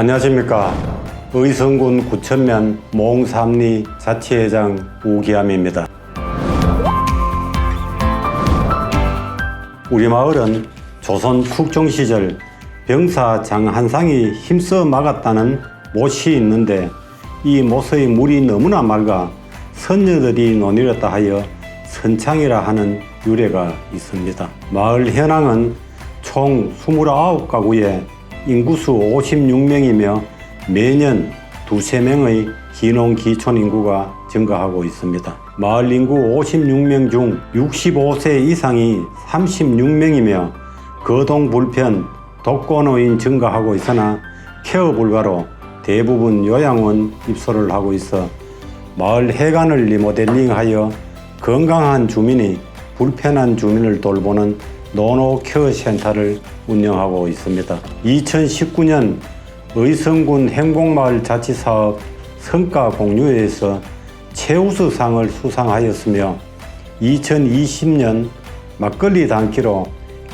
안녕하십니까. 의성군 구천면 몽삼리 자치회장 우기암입니다. 우리 마을은 조선 국종 시절 병사 장한상이 힘써 막았다는 못이 있는데 이 못의 물이 너무나 맑아 선녀들이 논이었다 하여 선창이라 하는 유래가 있습니다. 마을 현황은 총 29가구에 인구수 56명이며 매년 두세 명의 기농 기촌 인구가 증가하고 있습니다. 마을 인구 56명 중 65세 이상이 36명이며 거동 불편, 독거노인 증가하고 있으나 케어 불가로 대부분 요양원 입소를 하고 있어 마을 해관을 리모델링하여 건강한 주민이 불편한 주민을 돌보는 노노 케어 센터를 운영하고 있습니다. 2019년 의성군 행복마을 자치사업 성과 공유회에서 최우수상을 수상하였으며 2020년 막걸리 단키로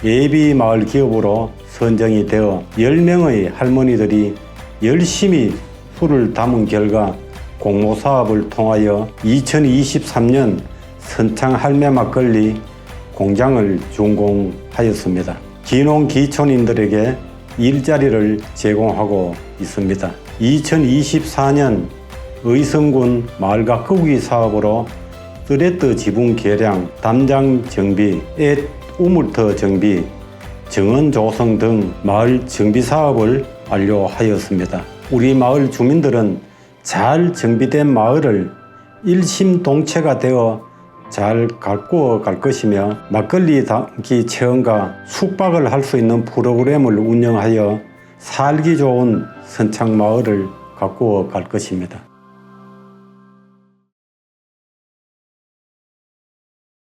예비 마을 기업으로 선정이 되어 10명의 할머니들이 열심히 술을 담은 결과 공모 사업을 통하여 2023년 선창 할매 막걸리 공장을 준공하였습니다. 기농 기촌인들에게 일자리를 제공하고 있습니다. 2024년 의성군 마을 가꾸기 사업으로 쓰레트 지붕 개량, 담장 정비, 앱 우물터 정비, 정원 조성 등 마을 정비 사업을 완료하였습니다. 우리 마을 주민들은 잘 정비된 마을을 일심동체가 되어 잘 가꾸어 갈 것이며 막걸리 담기 체험과 숙박을 할 수 있는 프로그램을 운영하여 살기 좋은 선창 마을을 가꾸어 갈 것입니다.